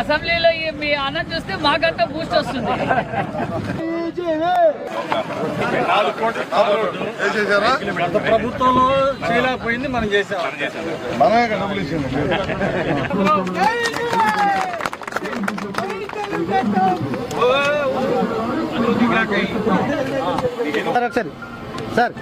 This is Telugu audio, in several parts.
అసెంబ్లీలో ఈ మీ అన్నం చూస్తే మాకంతా బూస్ట్ వస్తుంది. గత ప్రభుత్వంలో చేయలేకపోయింది మనం చేసాం. మనమే కదా డబ్బులు ఇచ్చింది సార్.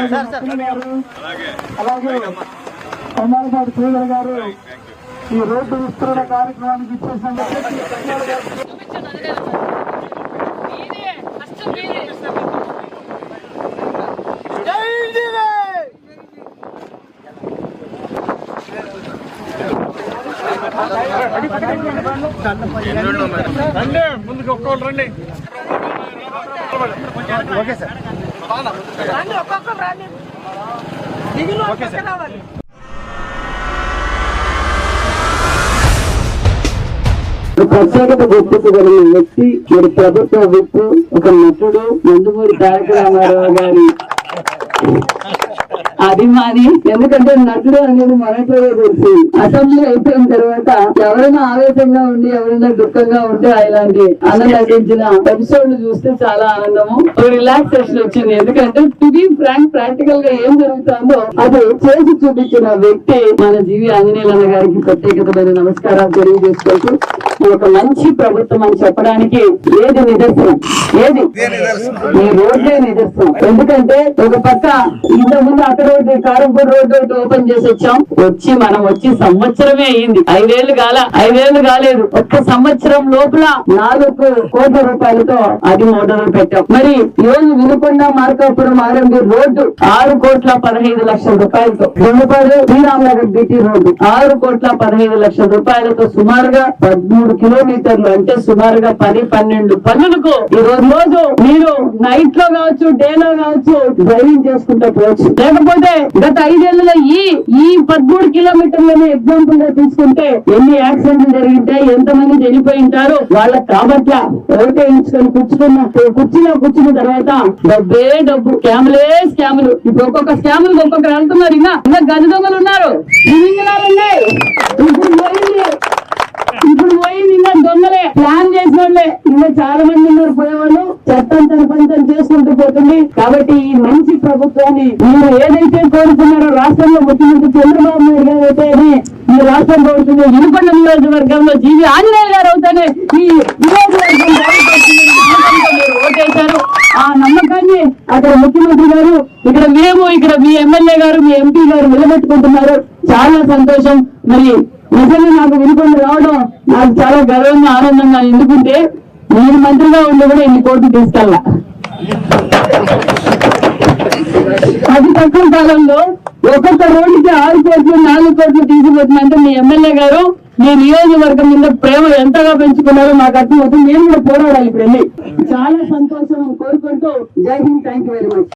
ఒకసారి సార్. సార్ అలాగే. కొమ్మాలపాటి శ్రీధర్ గారు ఈ రోడ్డు విస్తరణ కార్యక్రమానికి మీదే రండి ముందుకు ఒక్కోళ్ళు రండి ఓకే సార్. ఓకే సార్ ప్రత్యేకత గుర్తించగలిగిన వ్యక్తి మరి ప్రభుత్వ విప్పు ఒక నటుడు నందమూరి తారక రామారావు గారి అభిమాని. ఎందుకంటే నటుడు అనేది మొదట్లో తెలుసు. అసెంబ్లీ అయిపోయిన తర్వాత ఎవరైనా ఆవేశంగా ఉండి ఎవరైనా దుఃఖంగా ఉంటే ఇలాంటి అన్న నటించిన ఎపిసోడ్లు చూస్తే చాలా ఆనందము. రిలాక్సేషన్ వచ్చింది. ఎందుకంటే టు బి ఫ్రాంక్ ప్రాక్టికల్గా ఏం జరుగుతుందో అది చేసి చూపించిన వ్యక్తి మన జీవి ఆంజనేయులన్న గారికి ప్రత్యేకతమైన నమస్కారాలు తెలియజేసుకుంటూ ఒక మంచి ప్రభుత్వం అని చెప్పడానికి ఏది నిదర్శనం? ఏది? ఈ రోడ్డే నిదర్శనం. ఎందుకంటే ఒక పక్క ఇంత ముందు అక్కడ రోడ్డు కారంపూర్ రోడ్డు ఓపెన్ చేసి వచ్చాం. వచ్చి మనం వచ్చి సంవత్సరమే అయింది ఐదేళ్ళు కాల ఐదేళ్ళు కాలేదు. ఒక్క సంవత్సరం లోపల నాలుగు కోట్ల రూపాయలతో అది మోటార్లు పెట్టాం. మరి ఈ రోజు వినుకొండ మార్కాపురం ఆరంభి రోడ్డు ఆరు కోట్ల పదహైదు లక్షల రూపాయలతో రెండుపాడు శ్రీరామనగర్ బీటీ రోడ్డు ఆరు కోట్ల పదహైదు లక్షల రూపాయలతో సుమారుగా పదమూడు కిలోమీటర్లు అంటే సుమారుగా పది పన్నెండు పనులకు ఈ రోజు రోజు మీరు నైట్లో కావచ్చు డే లో కావచ్చు డ్రైవింగ్ చేసుకుంటూ పోవచ్చు. లేకపోతే గత ఐదేళ్ళలో ఈ ఈ పదమూడు కిలోమీటర్లను ఎగ్జాంపుల్గా తీసుకుంటే ఎన్ని యాక్సిడెంట్లు జరిగితే ఎంత మంది చనిపోయి ఉంటారు వాళ్ళకి కాబట్ల ఎవరికే ఇచ్చుకొని కూర్చుకున్న కూర్చున్న కూర్చున్న తర్వాత డబ్బే డబ్బు స్కాములే స్కాములు. ఇప్పుడు ఒక్కొక్క స్కాములు ఒక్కొక్కరు వెళ్తున్నారు. ఇంకా ఇంకా గది దొంగలు ఉన్నారు. ఇప్పుడు పోయింది. ఇప్పుడు పోయింది. ఇంకా దొంగలే. ప్లాన్ చేసిన వాళ్ళే ఇంకా చాలా మంది ఉన్నారు పోయేవాళ్ళు. కాబట్టి ఈ మంచి ప్రభుత్వాన్ని మీరు ఏదైతే కోరుకున్నారో రాష్ట్రంలో ముఖ్యమంత్రి చంద్రబాబు నాయుడు గారు అయితేనే ఈ రాష్ట్రం కోరుతుంది. వినుకొండ నియోజకవర్గంలో జీవి ఆంజనేయ గారు అవుతానే ఈ నియోజకవర్గం ఓటేశారు. ఆ నమ్మకాన్ని అక్కడ ముఖ్యమంత్రి గారు ఇక్కడ మేము ఇక్కడ మీ ఎమ్మెల్యే గారు మీ ఎంపీ గారు నిలబెట్టుకుంటున్నారు. చాలా సంతోషం. మరి నిజంగా నాకు వినుకొని రావడం నాకు చాలా గర్వంగా ఆనందంగా ఎందుకంటే నేను మంత్రిగా ఉండి కూడా ఇన్ని కోట్లు తీసుకెళ్ళా. అతి తక్కువ కాలంలో ఒక్కొక్క రోడ్డుకి ఆరు కోట్లు నాలుగు కోట్లు తీసుకుపోతుందంటే మీ ఎమ్మెల్యే గారు మీ నియోజకవర్గం మీద ప్రేమ ఎంతగా పెంచుకున్నారో నాకు అర్థమవుతుంది. నేను కూడా పోరాడాలి ఇప్పుడు వెళ్ళి చాలా సంతోషం కోరుకుంటూ జై Hind. Thank you very much